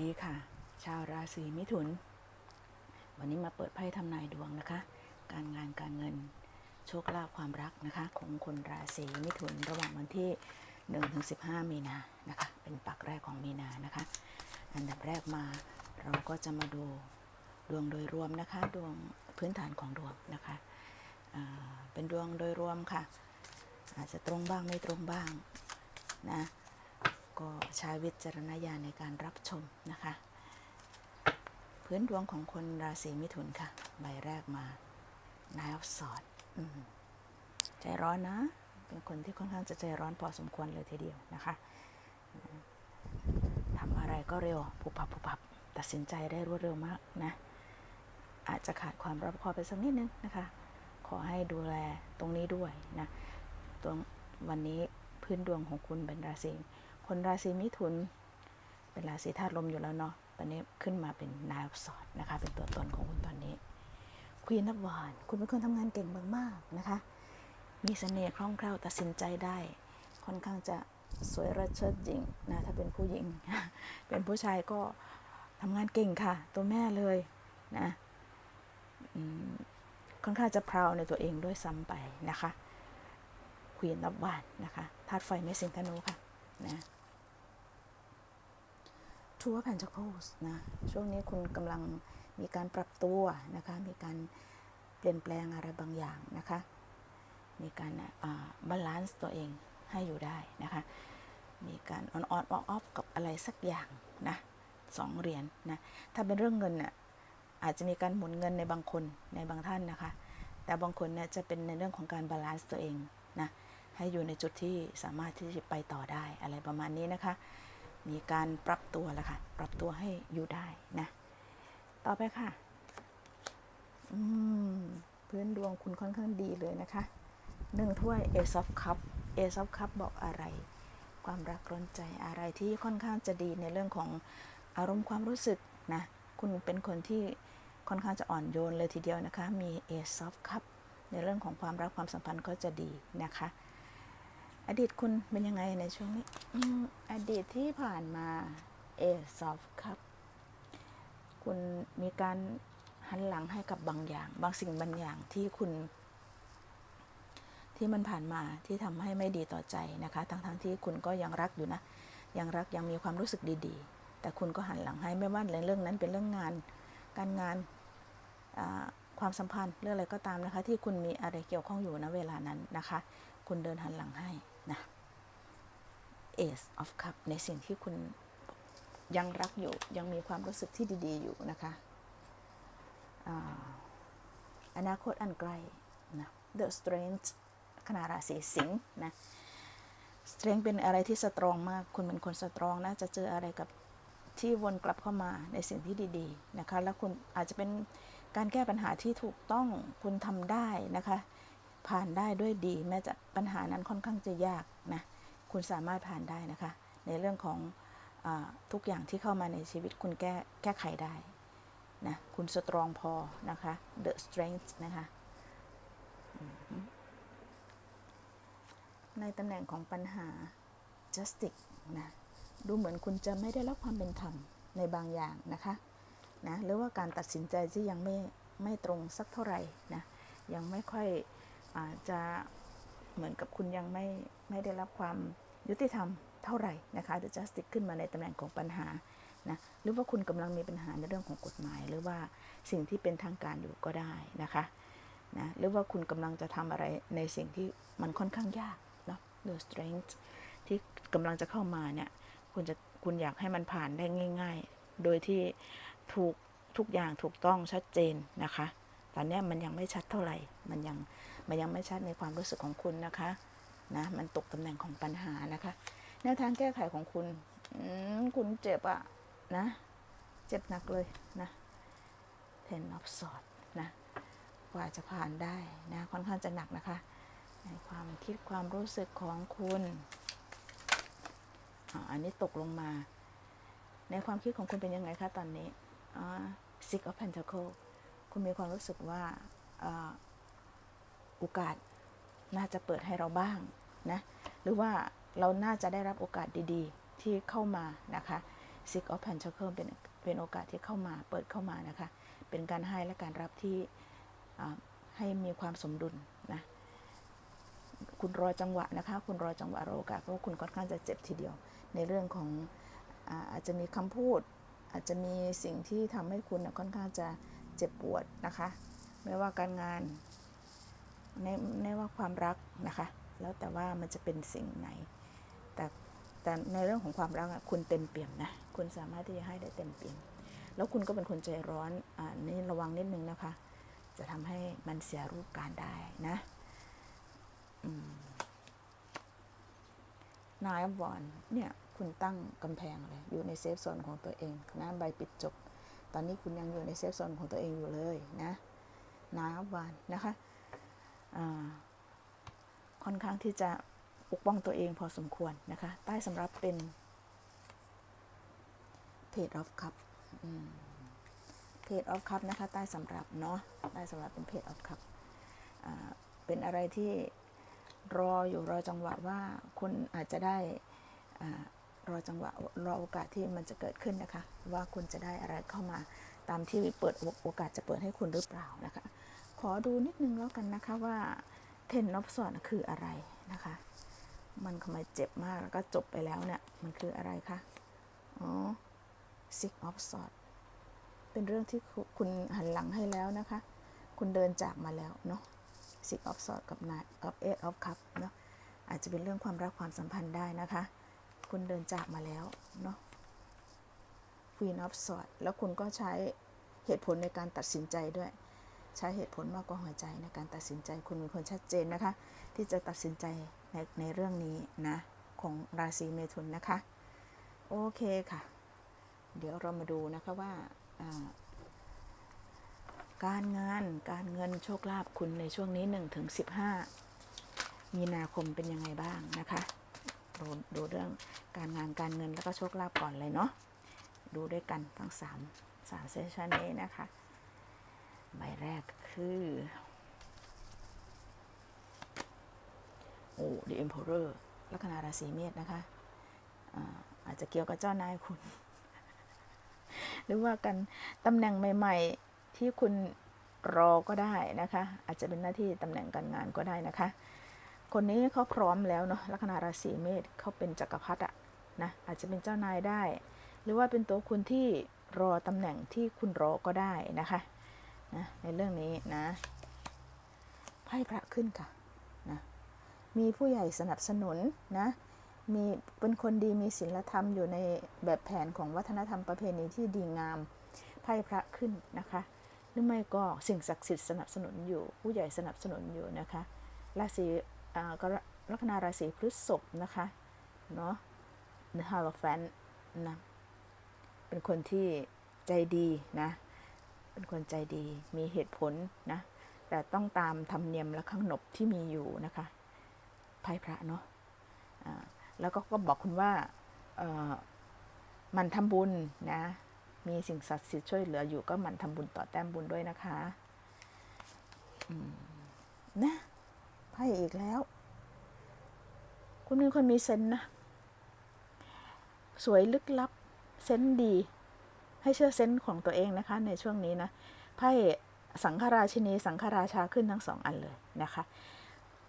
ดีค่ะ ชาวราศีมิถุน วันนี้มาเปิดไพ่ทำนายดวงนะคะ การงานการเงิน โชคลาภความรักนะคะ ของคนราศีมิถุนระหว่างวันที่1ถึง15 มีนานะคะ เป็นปักแรกของมีนานะคะ อันดับแรกมาเราก็จะมาดูดวงโดยรวมนะคะ ดวงพื้นฐานของดวงนะคะเป็นดวงโดยรวมค่ะ อาจจะตรงบ้างไม่ตรงบ้างนะ ก็ใช้วิจารณญาณในการรับชมนะคะ พื้นดวงของคนราศีมิถุนค่ะ ใบแรกมานายออฟสอดใจร้อนนะ เป็นคนที่ค่อนข้างจะใจร้อนพอสมควรเลยทีเดียวนะคะทำอะไรก็เร็วปุบปับปุบปับตัดสินใจได้รวดเร็วมากนะ อาจจะขาดความรอบคอบไปสักนิดนึงนะคะ ขอให้ดูแลตรงนี้ด้วยนะตรงวันนี้พื้นดวงของคุณเป็นราศี คนราศีมิถุน เป็นราศีธาตุลมอยู่แล้วเนาะ ตอนนี้ขึ้นมาเป็นนายอักษรนะคะ เป็นตัวตนของคุณตอนนี้ควีนนับวาน คุณเป็นคนทำงานเก่งมากๆนะคะ มีเสน่ห์คล่องแคล่วตัดสินใจได้ ค่อนข้างจะสวยระเชิดหญิงนะถ้าเป็นผู้หญิง เป็นผู้ชายก็ทำงานเก่งค่ะ ตัวแม่เลยนะค่อนข้างจะพราวในตัวเองด้วยซ้ำไปนะคะควีนนับวานนะคะธาตุไฟไม่สิงธนูค่ะ นะทัวร์แพน t ค c สนะช่วงนี้คุณกำลังมีการปรับตัวนะคะ มีการเปลี่ยนแปลงอะไรบางอย่างนะคะ มีการบาลานซ์ตัวเองให้อยู่ได้นะคะ มีการออนออนออฟออฟกับอะไรสักอย่างนะสองเหรียญนนะถ้าเป็นเรื่องเงินน่ะอาจจะมีการหมุนเงินในบางคนในบางท่านนะคะ แต่บางคนเนี่ยจะเป็นในเรื่องของการบาลานซ์ตัวเองนะ ให้อยู่ในจุดที่สามารถที่จะไปต่อได้อะไรประมาณนี้นะคะ มีการปรับตัวแล้วค่ะ ปรับตัวให้อยู่ได้นะ ต่อไปค่ะ อืม พื้นดวงคุณค่อนข้างดีเลยนะคะหนึ่งถ้วย Ace of Cup Ace of Cup บอกอะไร ความรักร้อนใจอะไรที่ค่อนข้างจะดีในเรื่องของอารมณ์ความรู้สึกนะ คุณเป็นคนที่ค่อนข้างจะอ่อนโยนเลยทีเดียวนะคะ มี Ace of Cup ในเรื่องของความรักความสัมพันธ์ก็จะดีนะคะ อดีตคุณเป็นยังไงในช่วงนี้อดีตที่ผ่านมา Ace of Cup คุณมีการหันหลังให้กับบางอย่าง บางสิ่งบางอย่างที่คุณ ที่มันผ่านมาที่ทำให้ไม่ดีต่อใจนะคะ ทั้งๆทที่คุณก็ยังรักอยู่นะ ยังรักยังมีความรู้สึกดีๆ แต่คุณก็หันหลังให้ไม่ว่าในเรื่องนั้นเป็นเรื่องงาน การงานความสัมพันธ์เรื่องอะไรก็ตามนะคะ ที่คุณมีอะไรเกี่ยวข้องอยู่นะเวลานั้นนะคะ คุณเดินหันหลังให้ นะ Ace of Cup ในสิ่งที่คุณยังรักอยู่ ยังมีความรู้สึกที่ดี ๆ อยู่นะคะอานาคตอันไกลนะ The Strength ขนาราศีสิงห์นะ Strength เป็นอะไรที่สตรองมาก คุณเป็นคนสตรองนะ จะเจออะไรกับที่วนกลับเข้ามาในสิ่งที่ดีๆนะคะ แล้วคุณอาจจะเป็นการแก้ปัญหาที่ถูกต้องคุณทำได้นะคะ ผ่านได้ด้วยดี แม้จะปัญหานั้นค่อนข้างจะยากนะคุณสามารถผ่านได้นะคะ ในเรื่องของอทุกอย่างที่เข้ามาในชีวิตคุณแก้แก้ไขได้นะคุณสตรองพอนะคะ the strength นะคะในตำแหน่งของปัญหา justice นะดูเหมือนคุณจะไม่ได้รับความเป็นธรรมในบางอย่างนะคะนะหรือว่าการตัดสินใจที่ยังไม่ไม่ตรงสักเท่าไหร่นะยังไม่ค่อย จะเหมือนกับคุณยังไม่ไม่ได้รับความยุติธรรมเท่าไหร่นะคะ The Justice ขึ้นมาในตำแหน่งของปัญหานะหรือว่าคุณกำลังมีปัญหาในเรื่องของกฎหมาย หรือว่าสิ่งที่เป็นทางการอยู่ก็ได้นะคะนะหรือว่าคุณกำลังจะทำอะไรในสิ่งที่มันค่อนข้างยากเนาะ The Strength ที่กำลังจะเข้ามาเนี่ยคุณจะคุณอยากให้มันผ่านได้ง่าย ๆ โดยที่ถูกทุกอย่างถูกต้องชัดเจนนะคะตอนนี้มันยังไม่ชัดเท่าไหร่มันยัง มันยังไม่ชัดในความรู้สึกของคุณนะคะนะมันตกตำแหน่งของปัญหานะคะ แนวทางแก้ไขของคุณคุณเจ็บอะนะ เจ็บหนักเลยนะ Ten of sword นะกว่าจะผ่านได้นะค่อนข้างจะหนักนะคะ ในความคิดความรู้สึกของคุณอ,อันนี้ตกลงมา ในความคิดของคุณเป็นยังไงคะตอนนี้ Six of Pentacle คุณมีความรู้สึกว่าอ่า โอกาสน่าจะเปิดให้เราบ้างนะหรือว่าเราน่าจะได้รับโอกาสดีๆ ที่เข้ามานะคะ Six of Pentacles เป็นเป็นโอกาสที่เข้ามาเปิดเข้ามานะคะ เป็นการให้และการรับที่ให้มีความสมดุลนะคุณรอจังหวะนะคะ คุณรอจังหวะรอโอกาสเพราะคุณค่อนข้างจะเจ็บทีเดียว ในเรื่องของอาอาจจะมีคำพูด อาจจะมีสิ่งที่ทำให้คุณค่อนข้างจะเจ็บปวดนะคะ ไม่ว่าการงาน ในไม่ว่าความรักนะคะ แล้วแต่ว่ามันจะเป็นสิ่งไหน แต่แต่ในเรื่องของความรักอะคุณเต็มเปี่ยมนะ คุณสามารถที่จะให้ได้เต็มเปี่ยม แล้วคุณก็เป็นคนใจร้อนอ่านี่ระวังนิดนึงนะคะ จะทำให้มันเสียรูปการได้นะนายบอนเนี่ยคุณตั้งกำแพงเลยอยู่ในเซฟโซนของตัวเองนะใบปิดจบ ตอนนี้คุณยังอยู่ในเซฟโซนของตัวเองอยู่เลยนะนายบอนนะคะ ค่อนข้างที่จะปกป้องตัวเองพอสมควรนะคะ ใต้สำรับเป็น Page of Cup เพจออฟคัพนะคะ ใต้สำรับเนาะ ใต้สำรับเป็นเพจออฟคัพเป็นอะไรที่รออยู่รอจังหวะว่าคุณอาจจะได้อรอจังหวะรอโอกาสที่มันจะเกิดขึ้นนะคะ ว่าคุณจะได้อะไรเข้ามาตามที่เปิดโอกาสจะเปิดให้คุณหรือเปล่านะคะ อดูนิดนึงแล้วกันนะคะว่าเทนนอฟสอนคืออะไรนะคะ มันทำไมเจ็บมากแล้วก็จบไปแล้วเนี่ย มันคืออะไรคะ อ๋อ six of swords เป็นเรื่องที่คุคุณหันหลังให้แล้วนะคะ คุณเดินจากมาแล้วเนาะ six of swords กับ nine of eight of cup เนาะ อาจจะเป็นเรื่องความรักความสัมพันธ์ได้นะคะ คุณเดินจากมาแล้วเนาะ queen of swords แล้วคุณก็ใช้เหตุผลในการตัดสินใจด้วย ใช้เหตุผลมากกว่าหัวใจในการตัดสินใจคุณเป็นคนชัดเจนนะคะ ที่จะตัดสินใจในในเรื่องนี้นะของราศีเมถุนนะคะ โอเคค่ะ เดี๋ยวเรามาดูนะคะว่าการงานการเงินโชคลาภคุณในช่วงนี้1ถึง15 มีนาคมเป็นยังไงบ้างนะคะดูดูเรื่องการงานการเงินแล้วก็โชคลาภก่อนเลยเนาะดูด้วยกันทั้ง3 3เซสชันนี้นะคะ ใบแรกคือโอ้ The Emperor ลัคนาราศีเมษนะคะอาอาจจะเกี่ยวกับเจ้านายคุณ หรือว่ากันตำแหน่งใหม่ ๆ ที่คุณรอก็ได้นะคะ อาจจะเป็นหน้าที่ตำแหน่งการงานก็ได้นะคะ คนนี้เขาพร้อมแล้วเนาะลัคนาราศีเมษเขาเป็นจักรพรรดิอะนะอาจจะเป็นเจ้านายได้ หรือว่าเป็นตัวคุณที่รอตำแหน่งที่คุณรอก็ได้นะคะ นะในเรื่องนี้นะไพ่พระขึ้นค่ะนะมีผู้ใหญ่สนับสนุนนะมีเป็นคนดีมีศีลธรรมอยู่ในแบบแผนของวัฒนธรรมประเพณีที่ดีงามไพ่พระขึ้นนะคะหรือไม่ก็สิ่งศักดิ์สิทธิ์สนับสนุนอยู่ ผู้ใหญ่สนับสนุนอยู่นะคะราศีอ่าก็ลัคนาราศีพฤษภนะคะเนาะ The Hierophant นะเป็นคนที่ใจดีนะ เป็นคนใจดีมีเหตุผลนะ แต่ต้องตามธรรมเนียมและข้างนบที่มีอยู่นะคะไพ่พระเนาะอ่าแล้วก็ก็บอกคุณว่ามันทำบุญนะ มีสิ่งศักดิ์สิทธิ์ช่วยเหลืออยู่ก็มันทำบุญต่อแต้มบุญด้วยนะคะนะไพ่อีกแล้ว คุณเป็นคนมีเซนนะ สวยลึกลับ เซนดี ให้เชื่อเซนส์ของตัวเองนะคะในช่วงนี้นะไพ่สังฆราชินีสังฆราชาขึ้นทั้งสองอันเลยนะคะ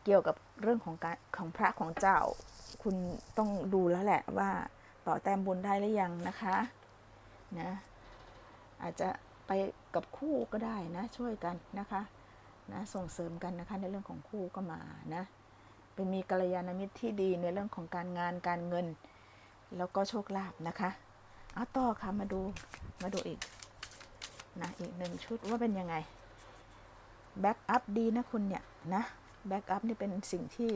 เกี่ยวกับเรื่องของการของพระของเจ้า คุณต้องดูแล้วแหละว่าต่อแต้มบุญได้หรือยังนะคะนะอาจจะไปกับคู่ก็ได้นะช่วยกันนะคะนะส่งเสริมกันนะคะในเรื่องของคู่ก็มานะเป็นมีกัลยาณมิตรที่ดีในเรื่องของการงานการเงิน แล้วก็โชคลาภนะคะ เอาต่อค่ะมาดูมาดูอีกนะอีกหนึ่งชุดว่าเป็นยังไงแบ็กอัพดีนะคุณเนี่ยนะแบ็กอัพนี่เป็นสิ่งที่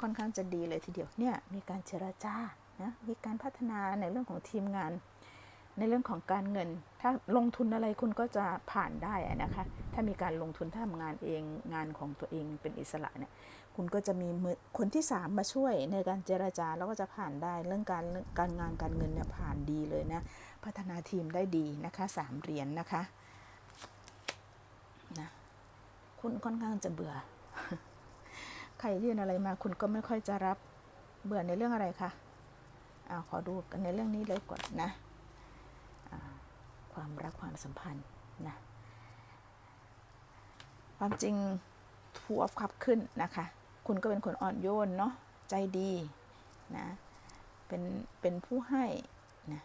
ค่อนข้างจะดีเลยทีเดียวเนี่ยมีการเจรจานะมีการพัฒนาในเรื่องของทีมงาน ในเรื่องของการเงิน ถ้าลงทุนอะไรคุณก็จะผ่านได้นะคะ ถ้ามีการลงทุนถ้าทำงานเองงานของตัวเองเป็นอิสระเนี่ย คุณก็จะมีมือคนที่สามมาช่วยในการเจรจาแล้วก็จะผ่านได้เรื่องการการงานการเงินเนี่ยผ่านดีเลยนะ พัฒนาทีมได้ดีนะคะสามเหรียญนนะคะนะคุณค่อนข้างจะเบื่อ ใครยื่นอะไรมาคุณก็ไม่ค่อยจะรับเบื่อในเรื่องอะไรคะอ่าขอดูกันในเรื่องนี้เลยก่อนนะ ความรักความสัมพันธ์นะความจริงทูออฟคับขึ้นนะคะ คุณก็เป็นคนอ่อนโยนเนาะใจดีนะเป็นเป็นผู้ให้นะ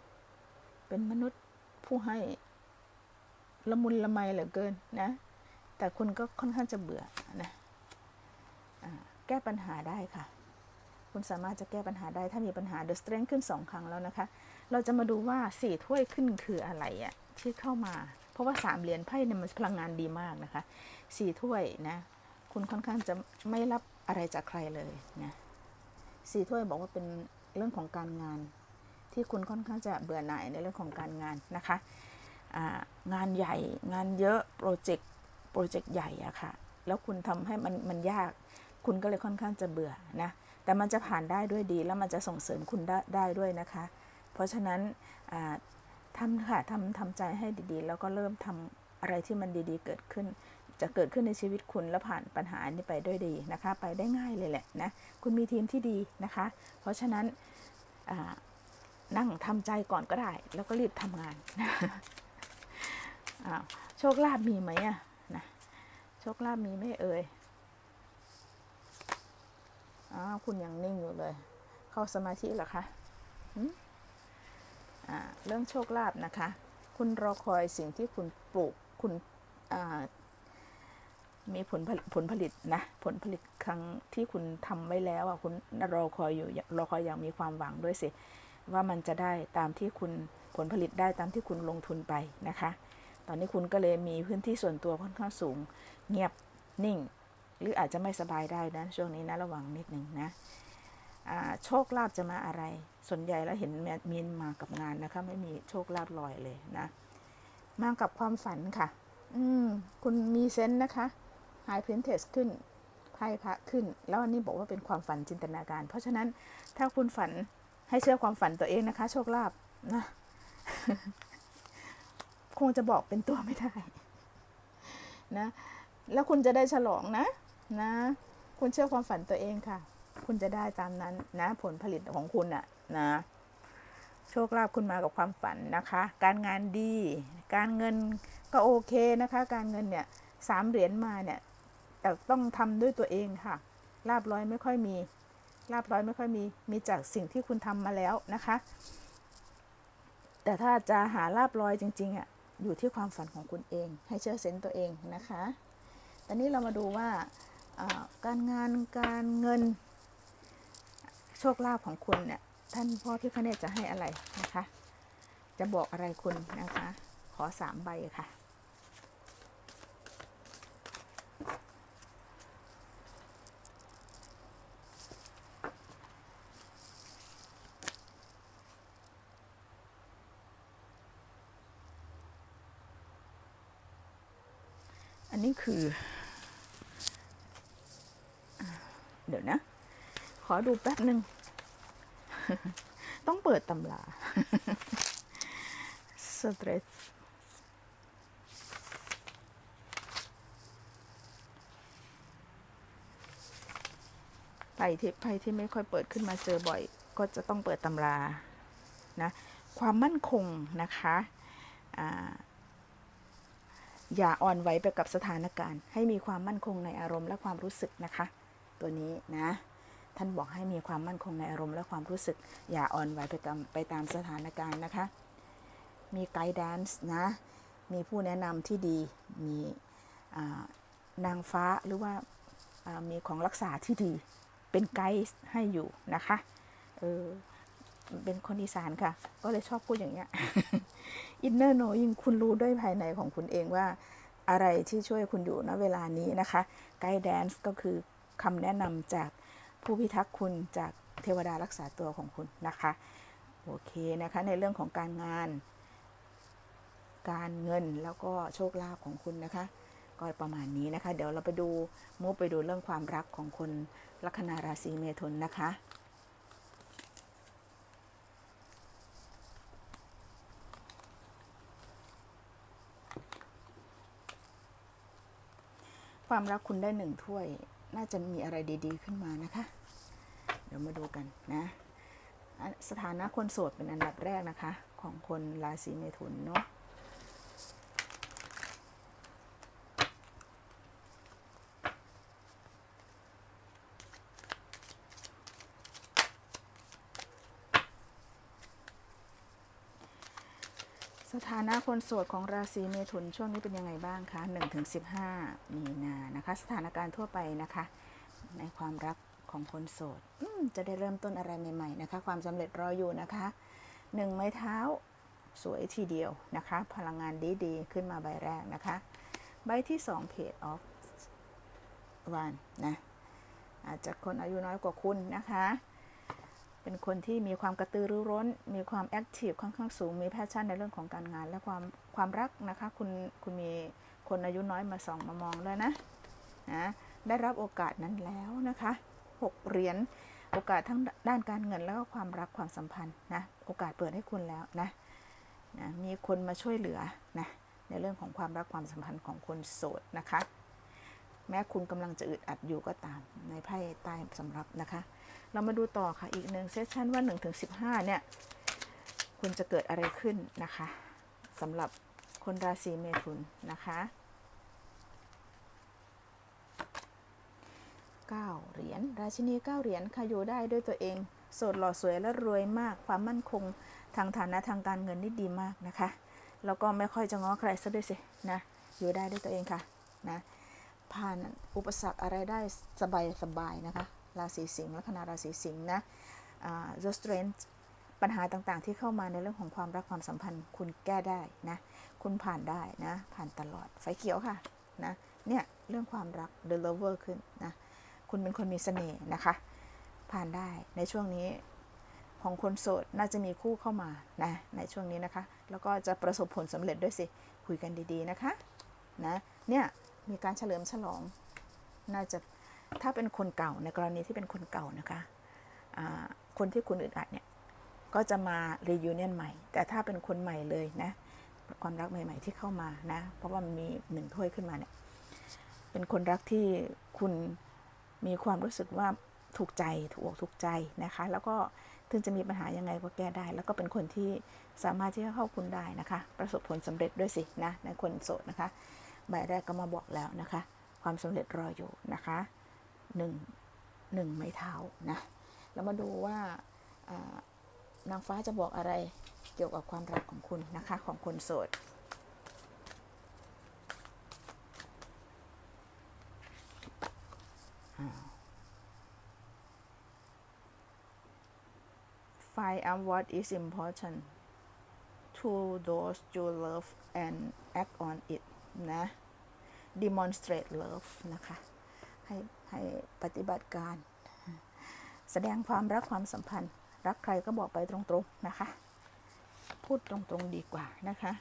เป็นมนุษย์ผู้ให้ละมุนละไมเหลือเกินนะแต่คุณก็ค่อนข้างจะเบื่อนะอ่าแก้ปัญหาได้ค่ะ คุณสามารถจะแก้ปัญหาได้ถ้ามีปัญหา The Strength ขึ้นสองครั้งแล้วนะคะ เราจะมาดูว่าสี่ถ้วยขึ้นคืออะไรอะที่เข้ามา เพราะว่าสามเหรียญไพ่เนี่ยมันพลังงานดีมากนะคะสี่ถ้วยนะ คุณค่อนข้างจะไม่รับอะไรจากใครเลยนะสี่ถ้วยบอกว่าเป็นเรื่องของการงาน ที่คุณค่อนข้างจะเบื่อหน่ายในเรื่องของการงานนะคะงานใหญ่งานเยอะโปรเจกต์โปรเจกต์ใหญ่อะค่ะ แล้วคุณทำให้มันมันยาก คุณก็เลยค่อนข้างจะเบื่อนะ แต่มันจะผ่านได้ด้วยดีแล้วมันจะส่งเสริมคุณได้ได้ด้วยนะคะ เพราะฉะนั้นทำค่ะทำทำใจให้ดีๆ แล้วก็เริ่มทำอะไรที่มันดีๆ เกิดขึ้น จะเกิดขึ้นในชีวิตคุณแล้วผ่านปัญหานี้ไปด้วยดีนะคะ ไปได้ง่ายเลยแหละนะคุณมีทีมที่ดีนะคะ เพราะฉะนั้นนั่งทำใจก่อนก็ได้ แล้วก็รีบทำงานโชคลาภมีไหมอะนะโชคลาภมีไหมเอ่ย อ้าวคุณยังนิ่งอยู่เลย เข้าสมาธิเหรอคะอ่าเรื่องโชคลาภนะคะ คุณรอคอยสิ่งที่คุณปลูกคุณอ่ามีผลผลผลผลิตนะผลผลิตครั้งที่คุณทำไว้แล้วอะคุณรอคอยอยู่รอคอยอย่างมีความหวังด้วยสิ ว่ามันจะได้ตามที่คุณผลผลิตได้ตามที่คุณลงทุนไปนะคะ ตอนนี้คุณก็เลยมีพื้นที่ส่วนตัวค่อนข้างสูง เงียบนิ่ง หรืออาจจะไม่สบายได้นะ ช่วงนี้นะระวังนิดหนึ่งนะโชคลาภจะมาอะไร ส่วนใหญ่แล้วเห็นมีนมากับงานนะคะ ไม่มีโชคลาภลอยเลยนะ มากับความฝันค่ะ อืม คุณมีเซนส์นะคะ High Princess ขึ้นไพ่พระขึ้น แล้วอันนี้บอกว่าเป็นความฝันจินตนาการ เพราะฉะนั้นถ้าคุณฝันให้เชื่อความฝันตัวเองนะคะ โชคลาภนะ คงจะบอกเป็นตัวไม่ได้ นะ แล้วคุณจะได้ฉลองนะ นะ คุณเชื่อความฝันตัวเองค่ะ คุณจะได้ตามนั้นนะ ผลผลิตของคุณอะนะ โชคลาภคุณมากับความฝันนะคะ การงานดี การเงินก็โอเคนะคะ การเงินเนี่ยสามเหรียญมาเนี่ยแต่ต้องทำด้วยตัวเองค่ะลาบร้อยไม่ค่อยมีลาบร้อยไม่ค่อยมีมีจากสิ่งที่คุณทำมาแล้วนะคะ แต่ถ้าจะหาลาบร้อยจริงๆอะอยู่ที่ความฝันของคุณเอง ให้เชื่อเซนต์ตัวเองนะคะ ตอนนี้เรามาดูว่า การงานการเงิน โชคลาภของคุณเนี่ยท่านพ่อพิฆเนศจะให้อะไรนะคะ จะบอกอะไรคุณนะคะ ขอสามใบค่ะอันนี้คือาเดี๋ยวนะ ข อดูแป๊บหนึ่ง ต้องเปิดตำราสเตรสไพ่ที่ไพ่ที่ไม่ค่อยเปิดขึ้นมาเจอบ่อย ก็จะต้องเปิดตำรานะความมั่นคงนะคะอ่าอย่าอ่อนไหวไปกับสถานการณ์ ให้มีความมั่นคงในอารมณ์และความรู้สึกนะคะ ตัวนี้นะ ท่านบอกให้มีความมั่นคงในอารมณ์และความรู้สึก อย่าอ่อนไหวไปตามไปตามสถานการณ์นะคะ มีไกด์แดนซ์นะ มีผู้แนะนำที่ดี มีนางฟ้าหรือว่ามีของรักษาที่ดี เป็นไกด์ให้อยู่นะคะ เออ เป็นคนอีสานค่ะ ก็เลยชอบพูดอย่างเงี้ย อินเนอร์โนยิงคุณรู้ด้วยภายในของคุณเองว่าอะไรที่ช่วยคุณอยู่ณเวลานี้นะคะ ไกด์แดนซ์ก็คือคำแนะนำจาก ผู้พิทักษ์คุณจากเทวดารักษาตัวของคุณนะคะ โอเคนะคะในเรื่องของการงาน การเงินแล้วก็โชคลาภของคุณนะคะ ก็ประมาณนี้นะคะ เดี๋ยวเราไปดูมุกไปดูเรื่องความรักของคนลัคนาราศีเมถุนนะคะความรักคุณได้หนึ่งถ้วย น่าจะมีอะไรดีๆขึ้นมานะคะ เดี๋ยวมาดูกันนะอะสถานะคนโสดเป็นอันดับแรกนะคะ ของคนราศีเมถุนเนาะ สถานะคนโสดของราศีเมถุนช่วงนี้เป็นยังไงบ้างคะ1ถึง15 มีนานะคะ สถานการณ์ทั่วไปนะคะ ในความรักของคนโสดจะได้เริ่มต้นอะไรใหม่ๆนะคะ ความสำเร็จรออยู่นะคะหนึ่งไม้เท้าสวยทีเดียวนะคะ พลังงานดีๆ ขึ้นมาใบแรกนะคะ ใบที่2 Page of One นะอาจจะคนอายุน้อยกว่าคุณนะคะ เป็นคนที่มีความกระตือรือร้น มีความแอคทีฟค่อนข้างสูง มีแพชชั่นในเรื่องของการงาน และความความรักนะคะ คุณคุณมีคนอายุน้อยมาส่องมามองแล้วนะนะได้รับโอกาสนั้นแล้วนะคะหกเหรียญโอกาสทั้งด้านการเงินแล้วก็ความรักความสัมพันธ์นะโอกาสเปิดให้คุณแล้วนะนะมีคนมาช่วยเหลือนะในเรื่องของความรักความสัมพันธ์ของคนโสดนะคะ แม้คุณกำลังจะอึดอัดอยู่ก็ตามในไพ่ใต้สำรับนะคะ เรามาดูต่อค่ะอีกหนึ่งเซสชันว่า1ถึง15 เนี่ย คุณจะเกิดอะไรขึ้นนะคะสำหรับคนราศีเมถุนนะคะ9เหรียญราชินี9เหรียญค่ะอยู่ได้ด้วยตัวเอง โสดหล่อสวยและรวยมาก ความมั่นคงทางฐานะทางการเงินนี่ดีมากนะคะ แล้วก็ไม่ค่อยจะง้อใครซะด้วยสินะ อยู่ได้ด้วยตัวเองค่ะนะผ่านอุปสรรคอะไรได้สบายสบายๆนะคะ ราศีสิงห์ลัคนาราศีสิงห์นะ the strength ปัญหาต่างๆ ที่เข้ามาในเรื่องของความรักความสัมพันธ์ คุณแก้ได้นะ คุณผ่านได้นะ ผ่านตลอดไฟเขียวค่ะนะเนี่ยเรื่องความรัก the lover ขึ้นนะคุณเป็นคนมีเสน่ห์นะคะ ผ่านได้ในช่วงนี้ของคนโสดน่าจะมีคู่เข้ามานะในช่วงนี้นะคะ แล้วก็จะประสบผลสำเร็จด้วยสิ คุยกันดีๆนะคะนะเนี่ยมีการเฉลิมฉลองน่าจะ ถ้าเป็นคนเก่าในกรณีที่เป็นคนเก่านะคะคนที่คุณอึดอัดเนี่ยก็จะมา reunion ใหม่ แต่ถ้าเป็นคนใหม่เลยนะ ความรักใหม่ ๆ ที่เข้ามานะ เพราะว่ามันมีหนึ่งถ้วยขึ้นมาเนี่ย เป็นคนรักที่คุณมีความรู้สึกว่าถูกใจ ถูกอกถูกใจนะคะ แล้วก็ถึงจะมีปัญหายังไงก็แก้ได้ แล้วก็เป็นคนที่สามารถที่จะเข้าคุณได้นะคะ ประสบผลสำเร็จด้วยสินะในคนโสดนะคะ ใบแรกก็มาบอกแล้วนะคะ ความสำเร็จรออยู่นะคะ หนึ่งหนึ่งไม้เท้านะแล้วมาดูว่านางฟ้าจะบอกอะไรเกี่ยวกับความรักของคุณนะคะ ของคนโสด Find out what is important to those you love and act on it นะ demonstrate love นะคะ ให้ ให้ปฏิบัติการ แสดงความรักความสัมพันธ์ รักใครก็บอกไปตรงๆนะคะ พูดตรงๆดีกว่านะคะ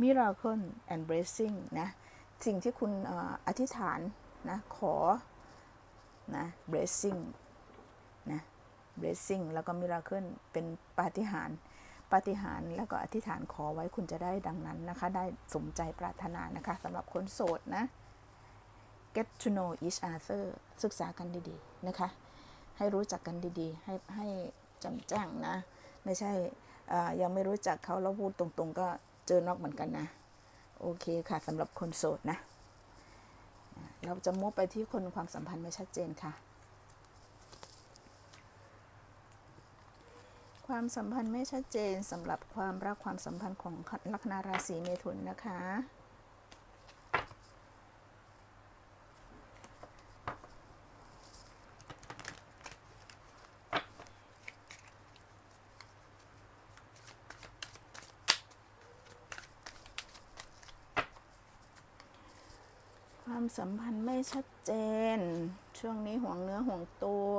miracle and blessing นะสิ่งที่คุณเอ่ออธิษฐานนะขอนะ blessing นะ blessing แล้วก็ miracle เป็นปาฏิหาริย์ปาฏิหาริย์แล้วก็อธิษฐานขอไว้คุณจะได้ดังนั้นนะคะ ได้สมใจปรารถนานะคะสำหรับคนโสดนะ get to know each other ศึกษากันดีๆ นะคะ ให้รู้จักกันดีๆ ให้ให้จำแจ้งนะ ไม่ใช่ยังไม่รู้จักเขาแล้วพูดตรงๆ ก็เจอนอกเหมือนกันนะ โอเคค่ะสำหรับคนโสดนะ เราจะมุกไปที่คนความสัมพันธ์ไม่ชัดเจนค่ะ ความสัมพันธ์ไม่ชัดเจนสำหรับความรักความสัมพันธ์ของลัคนาราศีเมถุนนะคะ สัมพันธ์ไม่ชัดเจน ช่วงนี้ห่วงเนื้อห่วงตัว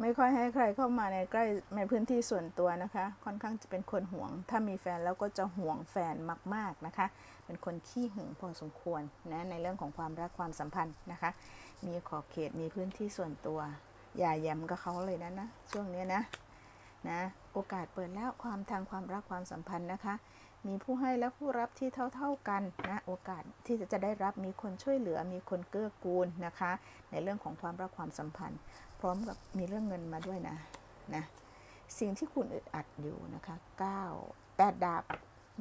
ไม่ค่อยให้ใครเข้ามาในใกล้ในพื้นที่ส่วนตัวนะคะ ค่อนข้างจะเป็นคนห่วง ถ้ามีแฟนแล้วก็จะห่วงแฟนมาก ๆนะคะ เป็นคนขี้หึงพอสมควรนะในเรื่องของความรักความสัมพันธ์นะคะ มีขอบเขตมีพื้นที่ส่วนตัว อย่าแย้มกับเขาเลยนะนะช่วงนี้นะนะโอกาสเปิดแล้วความทางความรักความสัมพันธ์นะคะ มีผู้ให้และผู้รับที่เท่า ๆกันนะโอกาสที่จะได้รับมีคนช่วยเหลือ มีคนเกื้อกูลนะคะ ในเรื่องของความรักความสัมพันธ์ พร้อมกับมีเรื่องเงินมาด้วยนะนะสิ่งที่คุณอึดอัดอยู่นะคะ9 8ดาบ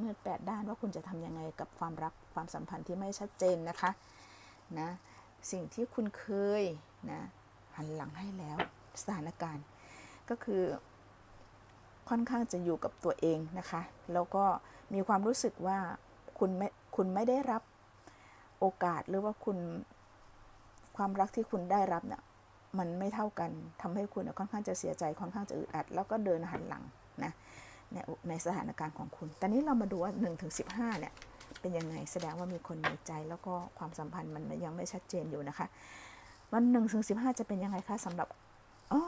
มืด8ด้านว่าคุณจะทำยังไงกับความรักความสัมพันธ์ที่ไม่ชัดเจนนะคะนะสิ่งที่คุณเคยนะหันหลังให้แล้วสถานการณ์ ก็คือ ค่อนข้างจะอยู่กับตัวเองนะคะ แล้วก็มีความรู้สึกว่าคุณไม่คุณไม่ได้รับโอกาสหรือว่าคุณความรักที่คุณได้รับเนี่ยมันไม่เท่ากันทำให้คุณค่อนข้างจะเสียใจค่อนข้างจะอึดอัด แล้วก็เดินหันหลังนะในในสถานการณ์ของคุณ ตอนนี้เรามาดูว่า1ถึง15เนี่ยเป็นยังไงแสดงว่ามีคนในใจ แล้วก็ความสัมพันธ์มันยังไม่ชัดเจนอยู่นะคะ วัน1ถึง15จะเป็นยังไงคะสำหรับอ๋อ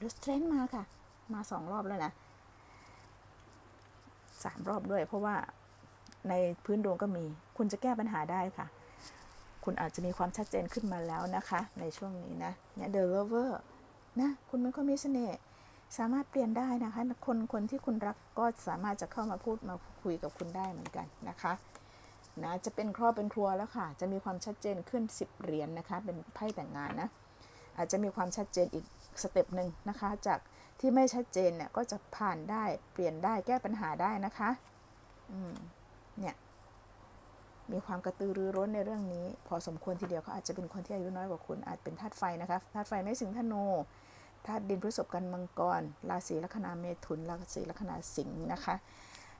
The Strength มาค่ะ มาสองรอบแล้วนะสามรอบด้วย เพราะว่าในพื้นดวงก็มี คุณจะแก้ปัญหาได้ค่ะ คุณอาจจะมีความชัดเจนขึ้นมาแล้วนะคะ ในช่วงนี้นะเนี่ย The Lover นะ คุณเป็นคนมีเสน่ห์สามารถเปลี่ยนได้นะคะ คนคนที่คุณรักก็สามารถจะเข้ามาพูดมาคุยกับคุณได้เหมือนกันนะคะนะจะเป็นครอบเป็นครัวแล้วค่ะ จะมีความชัดเจนขึ้น 10 เหรียญนนะคะ เป็นไพ่แต่งงานนะ อาจจะมีความชัดเจนอีกสเต็ปหนึ่งนะคะ จาก ที่ไม่ชัดเจนเนี่ยก็จะผ่านได้เปลี่ยนได้แก้ปัญหาได้นะคะอืมเนี่ยมีความกระตือรือร้นในเรื่องนี้ พอสมควรทีเดียวเขาอาจจะเป็นคนที่อายุน้อยกว่าคุณอาจเป็นธาตุไฟนะคะธาตุไฟไม่สิงธนูธาตุดินพฤษภกันมังกรราศีลัคนาเมถุนราศีลัคนาสิงห์นะคะ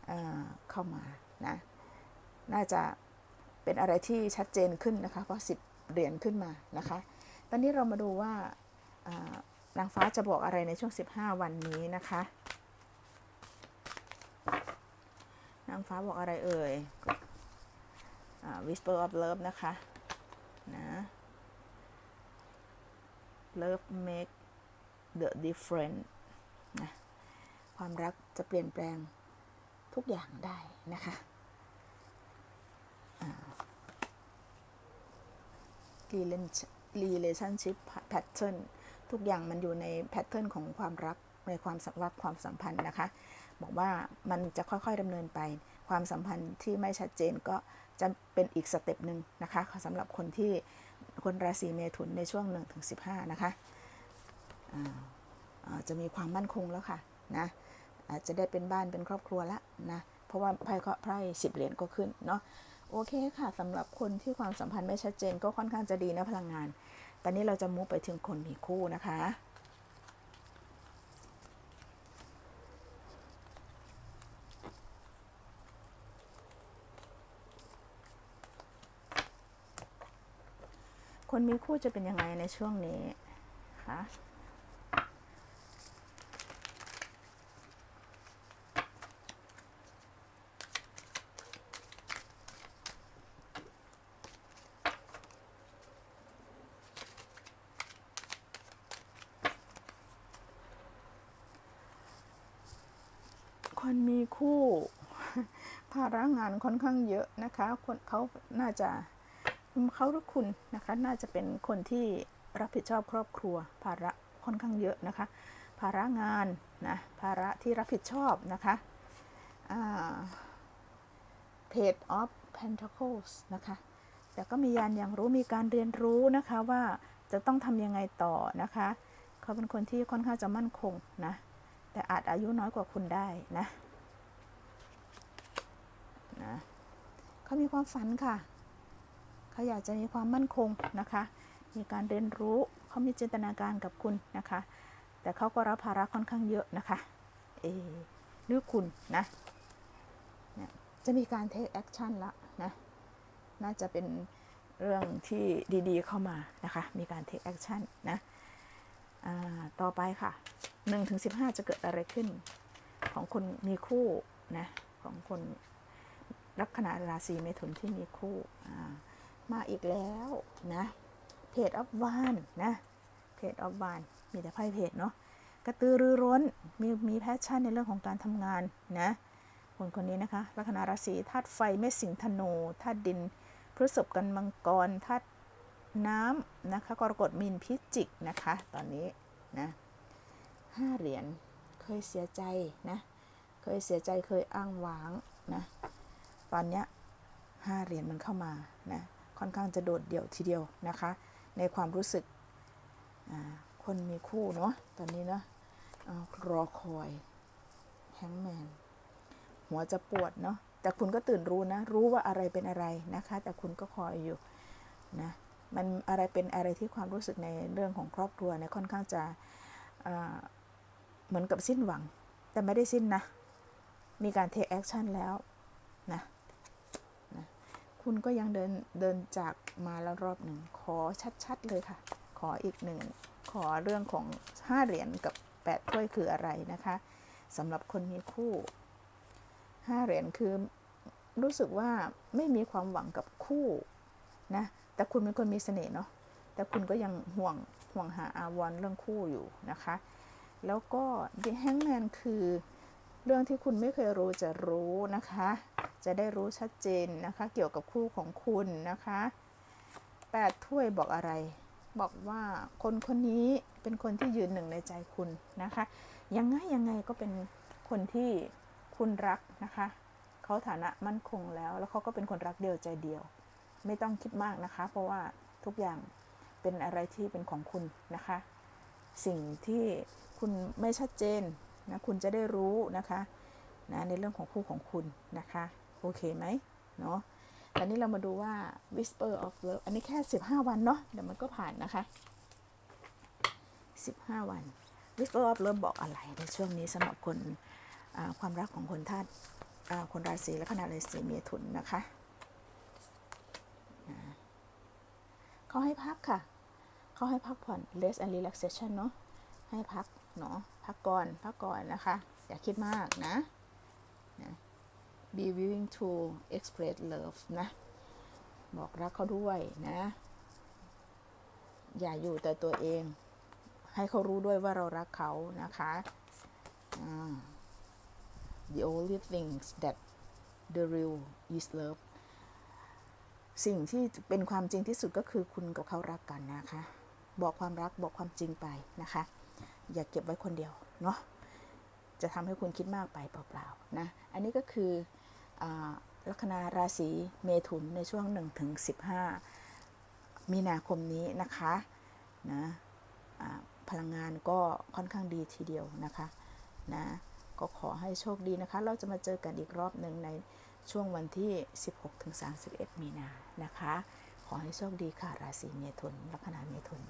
เเข้ามานะน่าจะเป็นอะไรที่ชัดเจนขึ้นนะคะเพราะสิบเหรียญขึ้นมานะคะ ตอนนี้เรามาดูว่า นางฟ้าจะบอกอะไรในช่วง 15 วันนี้นะคะ นางฟ้าบอกอะไรเอ่ย whisper of love นะคะนะ love make the difference นะความรักจะเปลี่ยนแปลงทุกอย่างได้นะคะ relationship pattern ทุ ทุกอย่างมันอยู่ในแพทเทิร์นของความรักในความสัมพันธ์ความสัมพันธ์นะคะ บอกว่ามันจะค่อยๆดำเนินไป ความสัมพันธ์ที่ไม่ชัดเจนก็จะเป็นอีกสเต็ปหนึ่งนะคะสำหรับคนที่คนราศีเมถุนในช่วง1ถึง15 นะคะจะมีความมั่นคงแล้วค่ะนะอาจจะได้เป็นบ้านเป็นครอบครัวล้วนะเพราะว่าไพ่ก็ไพ่สิบเหรียญก็ขึ้นเนาะโอเคค่ะสำหรับคนที่ความสัมพันธ์ไม่ชัดเจนก็ค่อนข้างจะดีนะพลังงาน ตอนนี้เราจะมุกไปถึงคนมีคู่นะคะ คนมีคู่จะเป็นยังไงในช่วงนี้คะคนมีคู่ ภาระงานค่อนข้างเยอะนะคะคนเขาน่าจะเขาหรือคุณนะคะ น่าจะเป็นคนที่รับผิดชอบครอบครัว ภาระค่อนข้างเยอะนะคะ ภาระงานนะภาระที่รับผิดชอบนะคะเพจ of Pentacles นะคะ แต่ก็มียานอย่างรู้มีการเรียนรู้นะคะว่าจะต้องทำยังไงต่อนะคะ เขาเป็นคนที่ค่อนข้างจะมั่นคงนะ แต่อาจอายุน้อยกว่าคุณได้นะ นะเขามีความฝันค่ะ เขาอยากจะมีความมั่นคงนะคะ มีการเรียนรู้เขามีจินตนาการกับคุณนะคะ แต่เขาก็รับภาระค่อนข้างเยอะนะคะ เอหรือคุณนะจะมีการ take action ละนะน่าจะเป็นเรื่องที่ดีๆเข้ามานะคะ มีการ take action นะต่อไปค่ะ1ถึง15 จะเกิดอะไรขึ้น ของคนมีคู่นะ ของคน ลัคนาราศีเมถุนที่มีคู่มาอีกแล้วนะเพจออฟวานนะเพจออฟวานมีแต่ไพ่เพจเนาะกระตือรือร้นมีมีแพชชั่นในเรื่องของการทำงานนะคนคนนี้นะคะลัคนาราศีธาตุไฟเมษสิงธนูธาตุดินพฤษภกันมังกรธาตุน้ำนะคะกรกฎมีนพิจิกนะคะ ตอนนี้นะห้าเหรียญเคยเสียใจนะ เคยเสียใจเคยอ้างว้างนะ ตอนนี้ห้าเหรียญมันเข้ามานะค่อนข้างจะโดดเดี่ยวทีเดียวนะคะ ในความรู้สึกคนมีคู่เนาะตอนนี้เนะรอคอยแฮงแมนหัวจะปวดเนาะแต่คุณก็ตื่นรู้นะ รู้ว่าอะไรเป็นอะไรนะคะ แต่คุณก็คอยอยู่นะมันอะไรเป็นอะไรที่ความรู้สึกในเรื่องของครอบครัวเนี่ยค่อนข้างจะเหมือนกับสิ้นหวัง แต่ไม่ได้สิ้นนะ มีการ take action แล้วนะ คุณก็ยังเดินเดินจากมาแล้วรอบหนึ่ง ขอชัดๆเลยค่ะ ขออีกหนึ่ง ขอเรื่องของ 5 เหรียญกับ 8 ถ้วยคืออะไรนะคะสำหรับคนมีคู่ 5 เหรียญคือรู้สึกว่าไม่มีความหวังกับคู่นะแต่คุณเป็นคนมีเสน่ห์เนาะแต่คุณก็ยังห่วงห่วงหาอาวรเรื่องคู่อยู่นะคะ แล้วก็ The Hangman คือ เรื่องที่คุณไม่เคยรู้จะรู้นะคะ จะได้รู้ชัดเจนนะคะ เกี่ยวกับคู่ของคุณนะคะแปดถ้วยบอกอะไร บอกว่าคนคนนี้เป็นคนที่ยืนหนึ่งในใจคุณนะคะ ยังไงยังไงก็เป็นคนที่คุณรักนะคะ เขาฐานะมั่นคงแล้ว แล้วเขาก็เป็นคนรักเดียวใจเดียว ไม่ต้องคิดมากนะคะ เพราะว่าทุกอย่างเป็นอะไรที่เป็นของคุณนะคะ สิ่งที่คุณไม่ชัดเจน นะคุณจะได้รู้นะคะนะในเรื่องของคู่ของคุณนะคะโอเคไหมเนาะตอนนี้เรามาดูว่า whisper of love อันนี้แค่ 15 วันเนาะเดี๋ยวมันก็ผ่านนะคะ 15 วัน whisper of love บอกอะไรในช่วงนี้สำหรับคนความรักของคนธาตุอ่าคนราศีและขณะราศีเมถุนนะคะเขาให้พักค่ะ เขาให้พักผ่อน rest and relaxation เนาะให้พักเนาะ พักก่อนพักก่อนนะคะ อย่าคิดมากนะนะ be willing to express love นะ บอกรักเขาด้วยนะ อย่าอยู่แต่ตัวเอง ให้เขารู้ด้วยว่าเรารักเขานะคะ the only things that the real is love สิ่งที่เป็นความจริงที่สุดก็คือคุณกับเขารักกันนะคะ บอกความรักบอกความจริงไปนะคะ อย่าเก็บไว้คนเดียวเนาะจะทำให้คุณคิดมากไปเปล่าๆนะอันนี้ก็คืออลัคนาราศีเมถุนในช่วง1-15 มีนาคมนี้นะคะนะพลังงานก็ค่อนข้างดีทีเดียวนะคะนะก็ขอให้โชคดีนะคะ เราจะมาเจอกันอีกรอบหนึ่งในช่วงวันที่ 16-31 มีนานะคะ ขอให้โชคดีค่ะ ราศีเมถุนลัคนาเมถุน